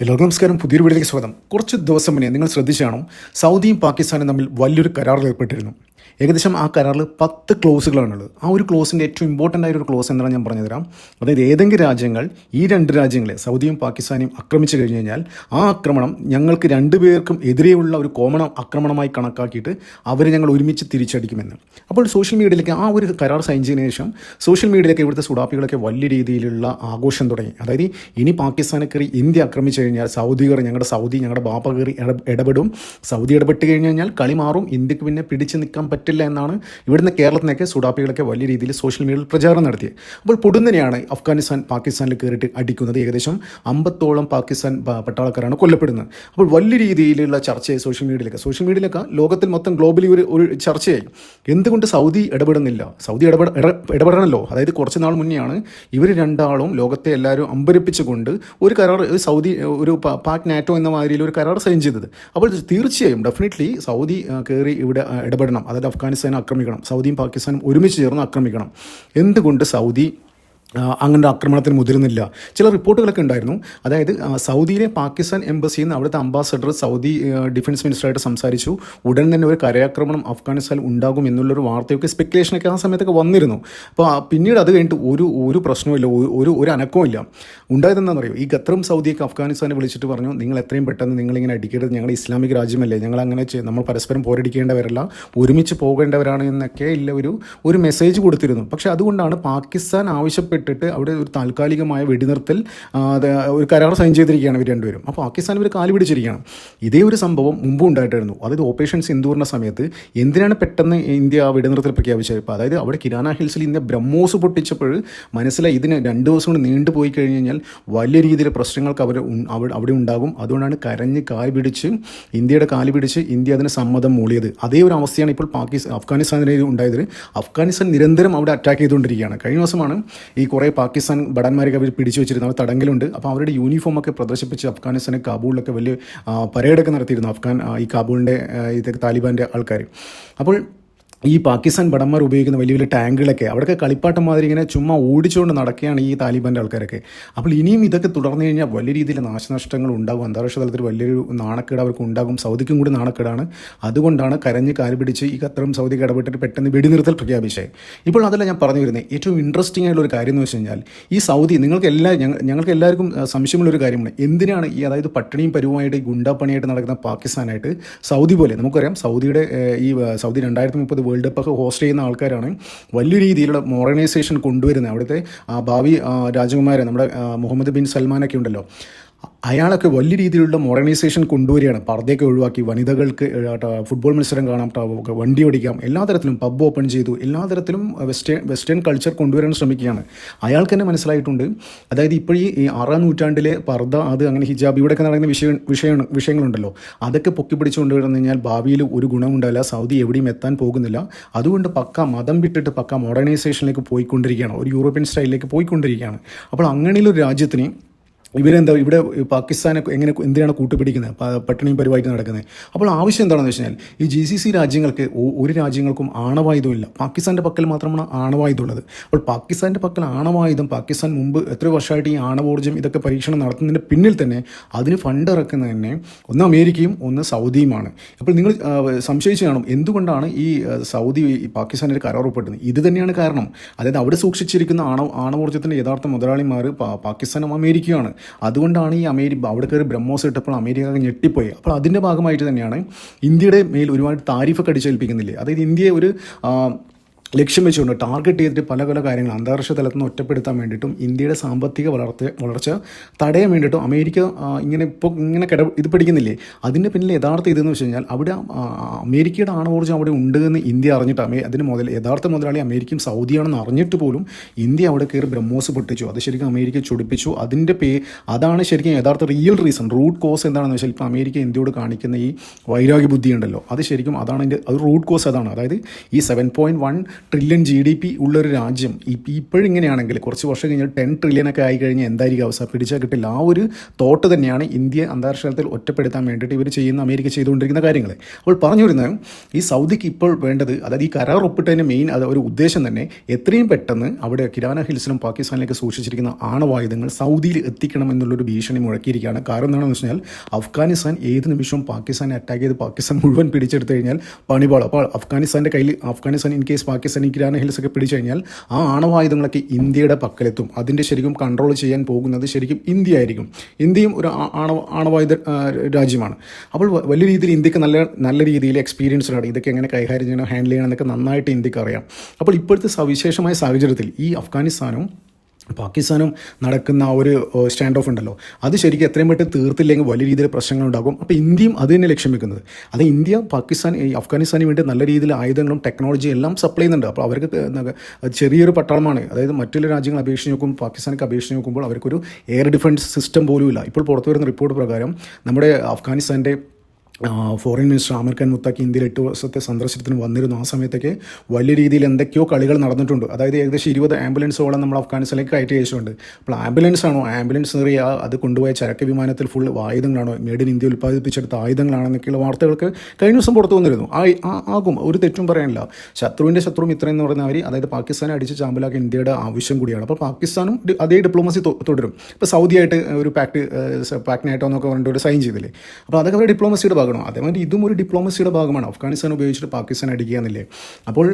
എല്ലാവർക്കും നമസ്കാരം. പുതിയൊരു വീഡിയോയിലേക്ക് സ്വാഗതം. കുറച്ച് ദിവസം മുന്നേ നിങ്ങൾ ശ്രദ്ധിച്ചാണോ സൗദിയും പാകിസ്ഥാനും തമ്മിൽ വലിയൊരു കരാറിൽ ഏർപ്പെട്ടിരുന്നു. ഏകദേശം ആ കരാറിൽ പത്ത് ക്ലോസുകളാണുള്ളത്. ആ ഒരു ക്ലോസിന്റെ ഏറ്റവും ഇമ്പോർട്ടന്റ് ആയ ഒരു ക്ലോസ് എന്താണ് ഞാൻ പറഞ്ഞു തരാം അതായത് ഏതെങ്കിലും രാജ്യങ്ങൾ ഈ രണ്ട് രാജ്യങ്ങളെ സൗദിയും പാകിസ്ഥാനെയും ആക്രമിച്ചു കഴിഞ്ഞു കഴിഞ്ഞാൽ ആ ആക്രമണം ഞങ്ങൾക്ക് രണ്ടുപേർക്കും എതിരെയുള്ള ഒരു കോമൺ ആക്രമണമായി കണക്കാക്കിയിട്ട് അവരെ ഞങ്ങൾ ഒരുമിച്ച് തിരിച്ചടിക്കുമെന്ന്. അപ്പോൾ സോഷ്യൽ മീഡിയയിലേക്ക് ആ ഒരു കരാർ സൈൻ ചെയ്തതിനു ശേഷം സോഷ്യൽ മീഡിയയിലേക്ക് ഇവിടുത്തെ സുഡാപ്പികളൊക്കെ വലിയ രീതിയിലുള്ള ആഘോഷം തുടങ്ങി. അതായത് ഇനി പാകിസ്ഥാനെ കയറി ഇന്ത്യ ആക്രമിച്ചു കഴിഞ്ഞാൽ സൗദി കയറി ഞങ്ങളുടെ സൗദി ഞങ്ങളുടെ ബാപ്പ കയറി ഇട- ഇടപെടും. സൗദി ഇടപെട്ട് കഴിഞ്ഞു കഴിഞ്ഞാൽ കളി മാറും. ഇന്ത്യയ്ക്ക് പിന്നെ പിടിച്ചു നിൽക്കാൻ പറ്റില്ല എന്നാണ് ഇവിടുന്ന് കേരളത്തിനൊക്കെ സുഡാപ്പികളൊക്കെ വലിയ രീതിയിൽ സോഷ്യൽ മീഡിയയിൽ പ്രചാരണം നടത്തിയത് അപ്പോൾ പൊടുന്നനെയാണ് അഫ്ഗാനിസ്ഥാൻ പാകിസ്ഥാനിൽ കയറിയിട്ട് അടിക്കുന്നത്. ഏകദേശം അമ്പത്തോളം പാകിസ്ഥാൻ പട്ടാളക്കാരാണ് കൊല്ലപ്പെടുന്നത്. അപ്പോൾ വലിയ രീതിയിലുള്ള ചർച്ചയായി സോഷ്യൽ മീഡിയയിലൊക്കെ സോഷ്യൽ മീഡിയയിലൊക്കെ ലോകത്തിൽ മൊത്തം ഗ്ലോബലി ഒരു ഒരു ചർച്ചയായി. എന്തുകൊണ്ട് സൗദി ഇടപെടുന്നില്ല? സൗദി ഇടപെട ഇട- ഇടപെടണമല്ലോ അതായത് കുറച്ച് നാൾ മുന്നെയാണ് ഇവർ രണ്ടാളും ലോകത്തെ എല്ലാവരും അമ്പരിപ്പിച്ചുകൊണ്ട് ഒരു കരാർ സൗദി ഒരു പാക് നാറ്റോ എന്ന മാതിരിയിൽ ഒരു കരാർ സൈൻ ചെയ്തത്. അപ്പോൾ തീർച്ചയായും ഡെഫിനറ്റ്ലി സൗദി കയറി ഇവിടെ ഇടപെടണം. അതായത് അഫ്ഗാനിസ്ഥാനെ ആക്രമിക്കണം സൗദിയും പാകിസ്ഥാനും ഒരുമിച്ച് ചേർന്ന് ആക്രമിക്കണം. എന്തുകൊണ്ട് സൗദി അങ്ങനെ ആക്രമണത്തിന് മുതിരുന്നില്ല. ചില റിപ്പോർട്ടുകളൊക്കെ ഉണ്ടായിരുന്നു. അതായത് സൗദിയിലെ പാകിസ്ഥാൻ എംബസിയിൽ നിന്ന് അവിടുത്തെ അംബാസഡർ സൗദി ഡിഫൻസ് മിനിസ്റ്ററായിട്ട് സംസാരിച്ചു. ഉടൻ തന്നെ ഒരു കരയാക്രമണം അഫ്ഗാനിസ്ഥാനിൽ ഉണ്ടാകും എന്നുള്ളൊരു വാർത്തയൊക്കെ സ്പെക്കുലേഷനൊക്കെ ആ സമയത്തൊക്കെ വന്നിരുന്നു. അപ്പോൾ പിന്നീട് അത് കഴിഞ്ഞിട്ട് ഒരു ഒരു പ്രശ്നമില്ല ഒരു- ഒരു ഇല്ല ഉണ്ടായതെന്താണെന്ന് അറിയോ ഈ ഖത്തറും സൗദിയൊക്കെ അഫ്ഗാനിസ്ഥാനെ വിളിച്ചിട്ട് പറഞ്ഞു നിങ്ങൾ എത്രയും പെട്ടെന്ന് നിങ്ങളിങ്ങനെ അടിക്കരുത്. ഞങ്ങൾ ഇസ്ലാമിക് രാജ്യമല്ലേ. ഞങ്ങൾ അങ്ങനെ നമ്മൾ പരസ്പരം പോരടിക്കേണ്ടവരല്ല. ഒരുമിച്ച് പോകേണ്ടവരാണ് എന്നൊക്കെ ഇല്ല ഒരു ഒരു മെസ്സേജ് കൊടുത്തിരുന്നു. പക്ഷേ അതുകൊണ്ടാണ് പാകിസ്ഥാൻ ആവശ്യപ്പെട്ടിട്ട് അവിടെ ഒരു താൽക്കാലികമായ വെടിനിർത്തൽ ഒരു കരാർ സൈൻ ചെയ്തിരിക്കുകയാണ് ഇവർ രണ്ടുപേരും. അപ്പോൾ പാകിസ്ഥാൻ ഇവർ കാലി പിടിച്ചിരിക്കുകയാണ്. ഇതേ ഒരു സംഭവം മുമ്പും ഉണ്ടായിട്ടായിരുന്നു. അതായത് ഓപ്പറേഷൻ സിന്ദൂറിന്റെ സമയത്ത് എന്തിനാണ് പെട്ടെന്ന് ഇന്ത്യ ആ വെടിനിർത്തൽ പ്രഖ്യാപിച്ചത്? ഇപ്പോൾ അതായത് അവിടെ കിരാന ഹിൽസിൽ ഇന്ത്യ ബ്രഹ്മോസ് പൊട്ടിച്ചപ്പോൾ മനസ്സിലായി ഇതിന് രണ്ട് ദിവസം കൊണ്ട് നീണ്ടുപോയി കഴിഞ്ഞ് കഴിഞ്ഞാൽ വലിയ രീതിയിൽ പ്രശ്നങ്ങൾക്ക് അവർ അവിടെ അവിടെ ഉണ്ടാകും. അതുകൊണ്ടാണ് കരഞ്ഞ് കാൽ പിടിച്ച് ഇന്ത്യയുടെ കാൽ പിടിച്ച് ഇന്ത്യ അതിന് സമ്മതം മൂളിയത്. അതേ ഒരു അവസ്ഥയാണ് ഇപ്പോൾ പാകിസ്ഥാൻ അഫ്ഗാനിസ്ഥാനിൽ ഉണ്ടായത്. അഫ്ഗാനിസ്ഥാൻ നിരന്തരം അവിടെ അറ്റാക്ക് ചെയ്തുകൊണ്ടിരിക്കുകയാണ്. കഴിഞ്ഞ ദിവസമാണ് ഈ കുറേ പാകിസ്ഥാൻ ഭടന്മാരൊക്കെ അവർ പിടിച്ചു വെച്ചിരുന്നു. അവർ തടങ്കലുണ്ട്. അപ്പോൾ അവരുടെ യൂണിഫോം ഒക്കെ പ്രദർശിപ്പിച്ച് അഫ്ഗാനിസ്ഥാനെ കാബൂളിലൊക്കെ വലിയ പരേഡൊക്കെ നടത്തിയിരുന്നു അഫ്ഗാൻ ഈ കാബൂളിന്റെ ഇതൊക്കെ ഇത് താലിബാന്റെ ആൾക്കാർ അപ്പോൾ ഈ പാകിസ്ഥാൻ ഭടന്മാർ ഉപയോഗിക്കുന്ന വലിയ വലിയ ടാങ്കുകളൊക്കെ അവിടെയൊക്കെ കളിപ്പാട്ടം മാതിരി ഇങ്ങനെ ചുമ്മാ ഓടിച്ചുകൊണ്ട് നടക്കുകയാണ് ഈ താലിബാന്റെ ആൾക്കാരൊക്കെ. അപ്പോൾ ഇനിയും ഇതൊക്കെ തുടർന്നു കഴിഞ്ഞാൽ വലിയ രീതിയിൽ നാശനഷ്ടങ്ങൾ ഉണ്ടാകും. അന്താരാഷ്ട്ര തലത്തിൽ വലിയൊരു നാണക്കേട് അവർക്ക് ഉണ്ടാകും. സൗദിക്കും കൂടി നാണക്കേടാണ്. അതുകൊണ്ടാണ് കരഞ്ഞ് കാൽ പിടിച്ച് ഈ ഖത്തറും സൗദി ഇടപെട്ടിട്ട് പെട്ടെന്ന് വെടിനിർത്തൽ പ്രഖ്യാപിച്ചത്. ഇപ്പോൾ അതല്ല ഞാൻ പറഞ്ഞു വരുന്നത്. ഏറ്റവും ഇൻട്രസ്റ്റിംഗ് ആയിട്ടുള്ള ഒരു കാര്യം എന്ന് വെച്ച് കഴിഞ്ഞാൽ ഈ സൗദി നിങ്ങൾക്ക് എല്ലാ ഞങ്ങൾക്ക് എല്ലാവർക്കും സംശയമുള്ളൊരു കാര്യമാണ്. എന്തിനാണ് ഈ അതായത് പട്ടിണിയും പരുവുമായിട്ട് ഗുണ്ടാപ്പണിയായിട്ട് നടക്കുന്ന പാകിസ്ഥാനായിട്ട് സൗദി പോലെ നമുക്കറിയാം സൗദിയുടെ ഈ സൗദി രണ്ടായിരത്തി മുപ്പത് വേൾഡ് കപ്പ് ഒക്കെ ഹോസ്റ്റ് ചെയ്യുന്ന ആൾക്കാരാണ്. വലിയ രീതിയിലുള്ള മോഡേണൈസേഷൻ കൊണ്ടുവരുന്നത്. അവിടുത്തെ ആ, ഭാവി രാജകുമാരൻ നമ്മുടെ മുഹമ്മദ് ബിൻ സൽമാനൊക്കെ ഉണ്ടല്ലോ. അയാളൊക്കെ വലിയ രീതിയിലുള്ള മോഡേണൈസേഷൻ കൊണ്ടുവരികയാണ്. പർദ്ദയൊക്കെ ഒഴിവാക്കി വനിതകൾക്ക് ഫുട്ബോൾ മത്സരം കാണാം വണ്ടി ഓടിക്കാം എല്ലാ തരത്തിലും പബ് ഓപ്പൺ ചെയ്തു എല്ലാ തരത്തിലും വെസ്റ്റേൺ വെസ്റ്റേൺ കൾച്ചർ കൊണ്ടുവരാൻ ശ്രമിക്കുകയാണ്. അയാൾക്ക് തന്നെ മനസ്സിലായിട്ടുണ്ട്. അതായത് ഇപ്പോൾ ഈ ആറാം നൂറ്റാണ്ടിലെ പർദ്ദ അത് അങ്ങനെ ഹിജാബ് ഇവിടെയൊക്കെ നടക്കുന്ന വിഷയം വിഷയം വിഷയങ്ങളുണ്ടല്ലോ. അതൊക്കെ പൊക്കി പിടിച്ചുകൊണ്ട് കൊണ്ടുവരുന്നു കഴിഞ്ഞാൽ ഭാവിയിൽ ഒരു ഗുണമുണ്ടാവില്ല സൗദി എവിടെയും എത്താൻ പോകുന്നില്ല. അതുകൊണ്ട് പക്ക മതം വിട്ടിട്ട് പക്ക മോഡേണൈസേഷനിലേക്ക് പോയിക്കൊണ്ടിരിക്കുകയാണ്. ഒരു യൂറോപ്യൻ സ്റ്റൈലിലേക്ക് പോയിക്കൊണ്ടിരിക്കുകയാണ്. അപ്പോൾ അങ്ങനെയുള്ള രാജ്യത്തിന് ഇവരെന്താ ഇവിടെ പാകിസ്ഥാനെ എങ്ങനെ എന്തിനാണ് കൂട്ടുപിടിക്കുന്നത്? പട്ടിണിയും പരിപാടി നടക്കുന്നത്. അപ്പോൾ ആവശ്യം എന്താണെന്ന് വെച്ച് കഴിഞ്ഞാൽ ഈ ജി സി സി രാജ്യങ്ങൾക്ക് ഒരു രാജ്യങ്ങൾക്കും ആണവായുധമില്ല. പാകിസ്ഥാന്റെ പക്കൽ മാത്രമാണ് ആണവായുധം ഉള്ളത് അപ്പോൾ പാകിസ്ഥാന്റെ പക്കൽ ആണവായുധം പാകിസ്ഥാൻ മുമ്പ് എത്ര വർഷമായിട്ട് ഈ ആണവോർജം ഇതൊക്കെ പരീക്ഷണം നടത്തുന്നതിന്റെ പിന്നിൽ തന്നെ അതിന് ഫണ്ട് ഇറക്കുന്നത് തന്നെ ഒന്ന് അമേരിക്കയും ഒന്ന് സൗദിയുമാണ്. അപ്പോൾ നിങ്ങൾ സംശയിച്ച് കാണും എന്തുകൊണ്ടാണ് ഈ സൗദി പാകിസ്ഥാനിൽ കരാർ ഒപ്പിട്ടത് ഇത് തന്നെയാണ് കാരണം. അതായത് അവിടെ സൂക്ഷിച്ചിരിക്കുന്ന ആണവ ആണവോർജത്തിന്റെ യഥാർത്ഥ മുതലാളിമാർ പാകിസ്ഥാനും അമേരിക്കയുമാണ്. അതുകൊണ്ടാണ് ഈ അമേരിക്ക അവിടെ കയറി ബ്രഹ്മോസ് ഇട്ടപ്പോൾ അമേരിക്ക ഞെട്ടിപ്പോയി. അപ്പോൾ അതിന്റെ ഭാഗമായിട്ട് തന്നെയാണ് ഇന്ത്യയുടെ മേൽ ഒരുപാട് താരിഫൊക്കെ അടിച്ചേൽപ്പിക്കുന്നില്ലേ? അതായത് ഇന്ത്യയെ ഒരു ലക്ഷ്യം വെച്ചുകൊണ്ട് ടാർഗറ്റ് ചെയ്തിട്ട് പല പല കാര്യങ്ങൾ അന്താരാഷ്ട്ര തലത്തിൽ നിന്ന് ഒറ്റപ്പെടുത്താൻ വേണ്ടിയിട്ടും ഇന്ത്യയുടെ സാമ്പത്തിക വളർച്ച വളർച്ച തടയാൻ വേണ്ടിയിട്ടും അമേരിക്ക ഇങ്ങനെ ഇപ്പോൾ ഇങ്ങനെ കിട ഇത് പിടിക്കുന്നില്ലേ? അതിന്റെ പിന്നിൽ യഥാർത്ഥ ഇതെന്ന് വെച്ച് കഴിഞ്ഞാൽ അവിടെ അമേരിക്കയുടെ ആണവോർജം അവിടെ ഉണ്ട് എന്ന് ഇന്ത്യ അറിഞ്ഞിട്ട് അമേ അതിന് മുതൽ യഥാർത്ഥ മുതലാളി അമേരിക്കയും സൗദിയാണെന്ന് അറിഞ്ഞിട്ട് പോലും ഇന്ത്യ അവിടെ കയറി ബ്രഹ്മോസ് പൊട്ടിച്ചു. അത് ശരിക്കും അമേരിക്ക ചൊടിപ്പിച്ചു. അതിന്റെ പേ അതാണ് ശരിക്കും യഥാർത്ഥ റിയൽ റീസൺ റൂട്ട് കോസ് എന്താണെന്ന് വെച്ചാൽ ഇപ്പോൾ അമേരിക്ക ഇന്ത്യയോട് കാണിക്കുന്ന ഈ വൈരാഗ്യ ബുദ്ധി ഉണ്ടല്ലോ. അത് ശരിക്കും അതാണ് അതിന്റെ അത് റൂട്ട് കോസ് അതാണ്. അതായത് ഈ seven point one trillion G D P ഉള്ളൊരു രാജ്യം ഇപ്പോഴിങ്ങനെയാണെങ്കിൽ കുറച്ച് വർഷം കഴിഞ്ഞാൽ ടെൻ ട്രില്യൺ ഒക്കെ ആയി കഴിഞ്ഞാൽ എന്തായിരിക്കും അവസ്ഥ? പിടിച്ചാൽ കിട്ടില്ല. ആ ഒരു തോട്ട് തന്നെയാണ് ഇന്ത്യ അന്താരാഷ്ട്ര തലത്തിൽ ഒറ്റപ്പെടുത്താൻ വേണ്ടിയിട്ട് ഇവർ ചെയ്യുന്ന അമേരിക്ക ചെയ്തുകൊണ്ടിരിക്കുന്ന കാര്യങ്ങൾ. അപ്പോൾ പറഞ്ഞു വരുന്നത് ഈ സൗദിക്ക് ഇപ്പോൾ വേണ്ടത് അതായത് ഈ കരാർ ഒപ്പിട്ടതിന്റെ മെയിൻ അത് ഒരു ഉദ്ദേശം തന്നെ എത്രയും പെട്ടെന്ന് അവിടെ കിരാന ഹിൽസിലും പാകിസ്ഥാനിലേക്ക് സൂക്ഷിച്ചിരിക്കുന്ന ആണവായുധങ്ങൾ സൗദിയിൽ എത്തിക്കണം എന്നുള്ളൊരു ഭീഷണി മുഴക്കിയിരിക്കുകയാണ്. കാരണം എന്താണെന്ന് വെച്ചാൽ അഫ്ഗാനിസ്ഥാൻ ഏത് നിമിഷവും പാകിസ്ഥാനെ അറ്റാക്ക് ചെയ്ത് പാകിസ്ഥാൻ മുഴുവൻ പിടിച്ചെടുത്തു കഴിഞ്ഞാൽ പണിപാട് അപ്പോൾ അഫ്ഗാനിസ്ഥാന്റെ കയ്യിൽ അഫ്ഗാനിസ്ഥാൻ ഇൻ കേസ് പാകിസ്ഥാൻ ഈ കിരാന ഹിൽസ് ഒക്കെ പിടിച്ചു കഴിഞ്ഞാൽ ആ ആണവായുധങ്ങളൊക്കെ ഇന്ത്യയുടെ പക്കലെത്തും. അതിന്റെ ശരിക്കും കൺട്രോൾ ചെയ്യാൻ പോകുന്നത് ശരിക്കും ഇന്ത്യ ആയിരിക്കും ഇന്ത്യയും ഒരു ആണവ ആണവായുധ രാജ്യമാണ്. അപ്പോൾ വലിയ രീതിയിൽ ഇന്ത്യയ്ക്ക് നല്ല നല്ല രീതിയിൽ എക്സ്പീരിയൻസ്ഡ് ആണ് ഇതൊക്കെ എങ്ങനെ കൈകാര്യം ചെയ്യണം ഹാൻഡിൽ ചെയ്യണം എന്നൊക്കെ നന്നായിട്ട് ഇന്ത്യയ്ക്ക് അറിയാം. അപ്പോൾ ഇപ്പോഴത്തെ സവിശേഷമായ സാഹചര്യത്തിൽ ഈ അഫ്ഗാനിസ്ഥാനും പാകിസ്ഥാനും നടക്കുന്ന ആ ഒരു സ്റ്റാൻഡ് ഓഫ് ഉണ്ടല്ലോ. അത് ശരിക്കും എത്രയും പെട്ടെന്ന് തീർത്തില്ലെങ്കിൽ വലിയ രീതിയിൽ പ്രശ്നങ്ങൾ ഉണ്ടാകും. അപ്പോൾ ഇന്ത്യയും അത് തന്നെ ലക്ഷ്യം വെക്കുന്നത്. അത് ഇന്ത്യ പാകിസ്ഥാൻ ഈ അഫ്ഗാനിസ്ഥാന് വേണ്ടി നല്ല രീതിയിൽ ആയുധങ്ങളും ടെക്നോളജിയും എല്ലാം സപ്ലൈ ചെയ്യുന്നുണ്ട്. അപ്പോൾ അവർക്ക് ചെറിയൊരു പട്ടാളമാണ്. അതായത് മറ്റുള്ള രാജ്യങ്ങൾ അപേക്ഷിച്ച് നോക്കുമ്പോൾ പാകിസ്ഥാനൊക്കെ അപേക്ഷിച്ച് നോക്കുമ്പോൾ അവർക്കൊരു എയർ ഡിഫൻസ് സിസ്റ്റം പോലും ഇല്ല ഇപ്പോൾ പുറത്തു വരുന്ന റിപ്പോർട്ട് പ്രകാരം നമ്മുടെ അഫ്ഗാനിസ്ഥാന്റെ ഫോറിൻ മിനിസ്റ്റർ ആമിർ ഖാൻ മുത്താക്കി ഇന്ത്യയിൽ എട്ട് വർഷത്തെ സന്ദർശനത്തിന് വന്നിരുന്നു. ആ സമയത്തൊക്കെ വലിയ രീതിയിൽ എന്തൊക്കെയോ കളികൾ നടന്നിട്ടുണ്ട്. അതായത് ഏകദേശം ഇരുപത് ആംബുലൻസോളം നമ്മൾ അഫ്ഗാനിസ്ഥാനിലേക്ക് കയറ്റി അയച്ചിട്ടുണ്ട്. അപ്പോൾ ആംബുലൻസ് ആണോ? ആംബുലൻസ് നിറയെ അത് കൊണ്ടുപോയ ചരക്ക് വിമാനത്തിൽ ഫുൾ ആയുധങ്ങളാണോ? മേഡ് ഇൻ ഇന്ത്യ ഉൽപ്പാദിപ്പിച്ചെടുത്ത ആയുധങ്ങളാണെന്നൊക്കെയുള്ള വാർത്തകൾക്ക് കഴിഞ്ഞ ദിവസം പുറത്തു വന്നിരുന്നു. ആകും. ഒരു തെറ്റും പറയാനില്ല. ശത്രുവിന്റെ ശത്രുവും ഇത്രയും എന്ന് പറയുന്ന അവർ അതായത് പാകിസ്ഥാനെ അടിച്ച് ചാമ്പലാക്കി ഇന്ത്യയുടെ ആവശ്യം കൂടിയാണ്. അപ്പോൾ പാകിസ്ഥാനും അതേ ഡിപ്ലോമസി തുടരും. ഇപ്പോൾ സൗദിയായിട്ട് ഒരു പാക്ട് പാക്ട് നേട്ടോ എന്നൊക്കെ പറഞ്ഞിട്ട് ഒരു സൈൻ ചെയ്തില്ലേ. അപ്പോൾ അതൊക്കെ അവരുടെ ഡിപ്ലോമസിയുടെ ഭാഗമാണ്? അതേമാതിരി ഇതും ഒരു ഡിപ്ലോമസിയുടെ ഭാഗമാണ്. അഫ്ഗാനിസ്ഥാൻ ഉപയോഗിച്ചിട്ട് പാകിസ്ഥാൻ അടിക്കുക എന്നില്ലേ? അപ്പോൾ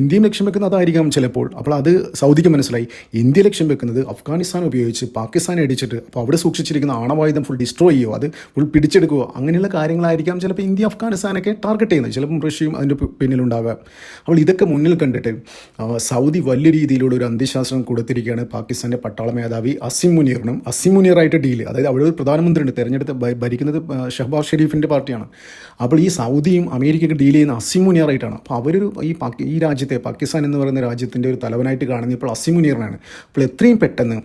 ഇന്ത്യയും ലക്ഷ്യം വെക്കുന്നത് അതായിരിക്കാം ചിലപ്പോൾ. അപ്പോൾ അത് സൗദിക്ക് മനസ്സിലായി. ഇന്ത്യ ലക്ഷ്യം വെക്കുന്നത് അഫ്ഗാനിസ്ഥാൻ ഉപയോഗിച്ച് പാകിസ്ഥാനെ അടിച്ചിട്ട് അപ്പോൾ അവിടെ സൂക്ഷിച്ചിരിക്കുന്ന ആണവായുധം ഫുൾ ഡിസ്ട്രോയ് ചെയ്യുമോ അത് ഫുൾ പിടിച്ചെടുക്കുമോ അങ്ങനെയുള്ള കാര്യങ്ങളായിരിക്കാം ചിലപ്പോൾ ഇന്ത്യ അഫ്ഗാനിസ്ഥാനൊക്കെ ടാർഗറ്റ് ചെയ്യുന്നത്. ചിലപ്പം റഷ്യയും അതിന്റെ പിന്നിലുണ്ടാകാം അപ്പോൾ ഇതൊക്കെ മുന്നിൽ കണ്ടിട്ട് സൗദി വലിയ രീതിയിലുള്ള ഒരു അന്ത്യശാസ്ത്രം കൊടുത്തിരിക്കുകയാണ് പാകിസ്ഥാന്റെ പട്ടാള മേധാവി അസിം മുനീറിനും. അസിം മുനീറായിട്ട് ഡീൽ അതായത് അവിടെ ഒരു പ്രധാനമന്ത്രിയുണ്ട്. തെരഞ്ഞെടുത്ത് ഭരിക്കുന്നത് ഷഹബാസ് ഷെരീഫിന്റെ പാർട്ടിയാണ്. അപ്പോൾ ഈ സൗദിയും അമേരിക്കയ്ക്ക് ഡീൽ ചെയ്യുന്ന അസിമുനിയറായിട്ടാണ് അപ്പോൾ അവരൊരു ഈ ഈ രാജ്യത്തെ പാകിസ്ഥാൻ എന്ന് പറയുന്ന രാജ്യത്തിന്റെ ഒരു തലവനായിട്ട് കാണുന്നത് ഇപ്പോൾ അസിമുനിയറിനാണ് അപ്പോൾ എത്രയും പെട്ടെന്ന്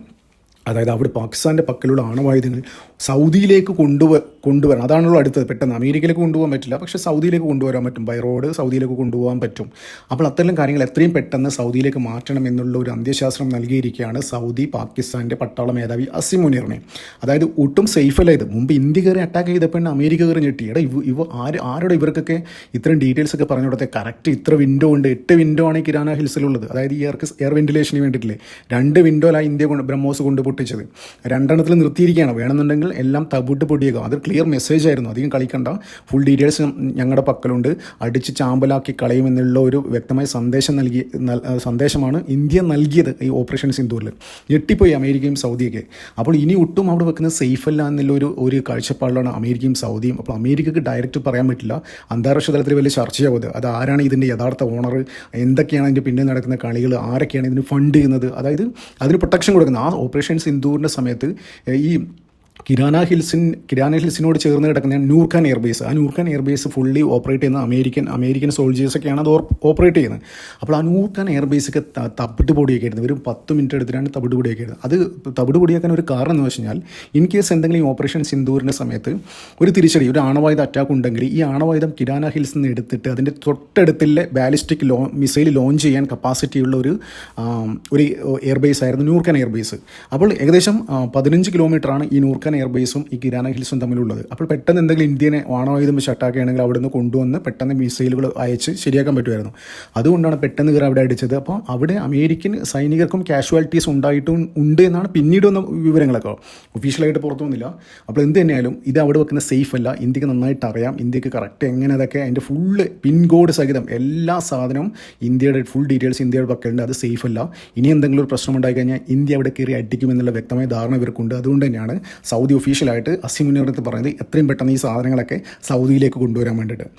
അതായത് അവിടെ പാകിസ്ഥാന്റെ പക്കലുള്ള ആണവായുധങ്ങൾ സൗദിയിലേക്ക് കൊണ്ടുവ കൊണ്ടുവരണം അതാണല്ലോ അടുത്തത്. പെട്ടെന്ന് അമേരിക്കയിലേക്ക് കൊണ്ടുപോകാൻ പറ്റില്ല. പക്ഷേ സൗദിയിലേക്ക് കൊണ്ടുവരാൻ പറ്റും. ബൈ റോഡ് സൗദിയിലേക്ക് കൊണ്ടുപോകാൻ പറ്റും. അപ്പോൾ അത്തരം കാര്യങ്ങൾ എത്രയും പെട്ടെന്ന് സൗദിയിലേക്ക് മാറ്റണം എന്നുള്ള ഒരു അന്ത്യശാസ്ത്രം നൽകിയിരിക്കുകയാണ് സൗദി പാകിസ്ഥാന്റെ പട്ടാള മേധാവി അസിം മുനീറിനെ. അതായത് ഒട്ടും സേഫ് അല്ല ഇത്. മുമ്പ് ഇന്ത്യ കയറി അറ്റാക്ക് ചെയ്തപ്പോൾ അമേരിക്ക കയറി ഞെട്ടി. എടാ ഇവ ഇവ ആര് ആരുടെ ഇവർക്കൊക്കെ ഇത്രയും ഡീറ്റെയിൽസ് ഒക്കെ പറഞ്ഞു കൊടുത്തത്? കറക്റ്റ് ഇത്ര വിൻഡോ ഉണ്ട്. എട്ട് വിൻഡോ ആണ് കിരാന ഹിൽസിലുള്ളത്. അതായത് ഈ എയർക്ക് എയർ വെന്റിലേഷന് വേണ്ടിയിട്ടില്ലേ? രണ്ട് വിൻഡോയിലാണ് ഇന്ത്യ കൊണ്ട് ബ്രഹ്മോസ് കൊണ്ട് പൊട്ടിച്ചത്. രണ്ടെണ്ണത്തിൽ നിർത്തിയിരിക്കുകയാണ്. വേണമെന്നുണ്ടെങ്കിൽ എല്ലാം തവിട്ട് പൊടിയേക്കാം. അതൊരു ക്ലിയർ മെസ്സേജ് ആയിരുന്നു. അധികം കളിക്കണ്ട. ഫുൾ ഡീറ്റെയിൽസ് ഞങ്ങളുടെ പക്കലുണ്ട്. അടിച്ച് ചാമ്പലാക്കി കളയുമെന്നുള്ള ഒരു വ്യക്തമായ സന്ദേശം നൽകി സന്ദേശമാണ് ഇന്ത്യ നൽകിയത് ഈ ഓപ്പറേഷൻ സിന്ധൂരിൽ ഞെട്ടിപ്പോയി അമേരിക്കയും സൗദിയൊക്കെ. അപ്പോൾ ഇനി ഒട്ടും അവിടെ വെക്കുന്നത് സേഫ് അല്ല എന്നുള്ള ഒരു ഒരു കാഴ്ചപ്പാടിലാണ് അമേരിക്കയും സൗദിയും. അപ്പോൾ അമേരിക്കക്ക് ഡയറക്റ്റ് പറയാൻ പറ്റില്ല. അന്താരാഷ്ട്ര തലത്തിൽ വലിയ ചർച്ചയാവുന്നത് അത് ആരാണ് ഇതിന്റെ യഥാർത്ഥ ഓണർ എന്തൊക്കെയാണ് അതിന്റെ പിന്നിൽ നടക്കുന്ന കളികൾ ആരൊക്കെയാണ് ഇതിന് ഫണ്ട് ചെയ്യുന്നത്? അതായത് അതിന് പ്രൊട്ടക്ഷൻ കൊടുക്കുന്നത്. ആ ഓപ്പറേഷൻ സിന്ധൂറിന്റെ സമയത്ത് ഈ കിരാന ഹിൽസിൻ കിരാന ഹിൽസിനോട് ചേർന്ന് കിടക്കുന്ന നൂർഖാൻ എയർബേസ്. ആ നൂർഖാൻ എയർബേസ് ഫുള്ളി ഓപ്പറേറ്റ് ചെയ്യുന്ന അമേരിക്കൻ അമേരിക്കൻ സോൾജേഴ്സൊക്കെയാണ് അത് ഓപ്പറേറ്റ് ചെയ്യുന്നത്. അപ്പോൾ ആ നൂർഖാൻ എയർബേസൊക്കെ തവിട്ട് പൊടിയൊക്കെ ആയിരുന്നു. ഒരു പത്ത് മിനിറ്റ് എടുത്തിട്ടാണ് തവിട് പൊടിയൊക്കെ ആയിരുന്നത്. അത് തവിട് പൊടിയാക്കാൻ ഒരു കാരണം എന്ന് വെച്ച് കഴിഞ്ഞാൽ ഇൻ കേസ് എന്തെങ്കിലും ഓപ്പറേഷൻ സിന്ദൂരിന്റെ സമയത്ത് ഒരു തിരിച്ചടി ഒരു ആണവായുധ അറ്റാക്ക് ഉണ്ടെങ്കിൽ ഈ ആണവായുധം കിരാന ഹിൽസിൽ നിന്ന് എടുത്തിട്ട് അതിന്റെ തൊട്ടടുത്തുള്ള ബാലിസ്റ്റിക് ലോ മിസൈൽ ലോഞ്ച് ചെയ്യാൻ കപ്പാസിറ്റി ഉള്ള ഒരു ഒരു എയർബേസ് ആയിരുന്നു നൂർഖാൻ എയർബേസ്. അപ്പോൾ ഏകദേശം പതിനഞ്ച് കിലോമീറ്ററാണ് ഈ നൂർഖാൻ എയർബേസും ഈ കിരാന ഹിൽസും തമ്മിലുള്ളത്. അപ്പോൾ പെട്ടെന്ന് എന്തെങ്കിലും ഇന്ത്യനെ ആണവായുധം വെച്ച് അറ്റാക്ക് ചെയ്യണമെങ്കിൽ അവിടെ നിന്ന് കൊണ്ടുവന്ന് പെട്ടെന്ന് മിസൈലുകൾ അയച്ച് ശരിയാക്കാൻ പറ്റുമായിരുന്നു. അതുകൊണ്ടാണ് പെട്ടെന്ന് കയറി അവിടെ അടിച്ചത്. അപ്പോൾ അവിടെ അമേരിക്കൻ സൈനികർക്കും കാഷ്വാലിറ്റീസ് ഉണ്ടായിട്ടും ഉണ്ട് എന്നാണ് പിന്നീട് വന്ന വിവരങ്ങളൊക്കെ. ഒഫീഷ്യലായിട്ട് പുറത്തു വന്നില്ല. അപ്പോൾ എന്ത് തന്നെയായാലും ഇത് അവിടെ വെക്കുന്ന സേഫ് അല്ല. ഇന്ത്യയ്ക്ക് നന്നായിട്ട് അറിയാം. ഇന്ത്യയ്ക്ക് കറക്റ്റ് എങ്ങനെ അതൊക്കെ അതിന്റെ ഫുള്ള് പിൻ കോഡ് സഹിതം എല്ലാ സാധനവും ഇന്ത്യയുടെ ഫുൾ ഡീറ്റെയിൽസ് ഇന്ത്യയുടെ പക്കലുണ്ട്. അത് സേഫ് അല്ല. ഇനി എന്തെങ്കിലും ഒരു പ്രശ്നം ഉണ്ടായി കഴിഞ്ഞാൽ ഇന്ത്യ അവിടെ കയറി അടിക്കുമെന്നുള്ള വ്യക്തമായ ധാരണ ഇവർക്കുണ്ട്. അതുകൊണ്ട് തന്നെയാണ് സൗദി ഒഫീഷ്യലായിട്ട് അസിമുനിയറത്ത് പറയുന്നത് എത്രയും പെട്ടെന്ന് ഈ സാധനങ്ങളൊക്കെ സൗദിയിലേക്ക് കൊണ്ടുവരാൻ വേണ്ടിയിട്ട്.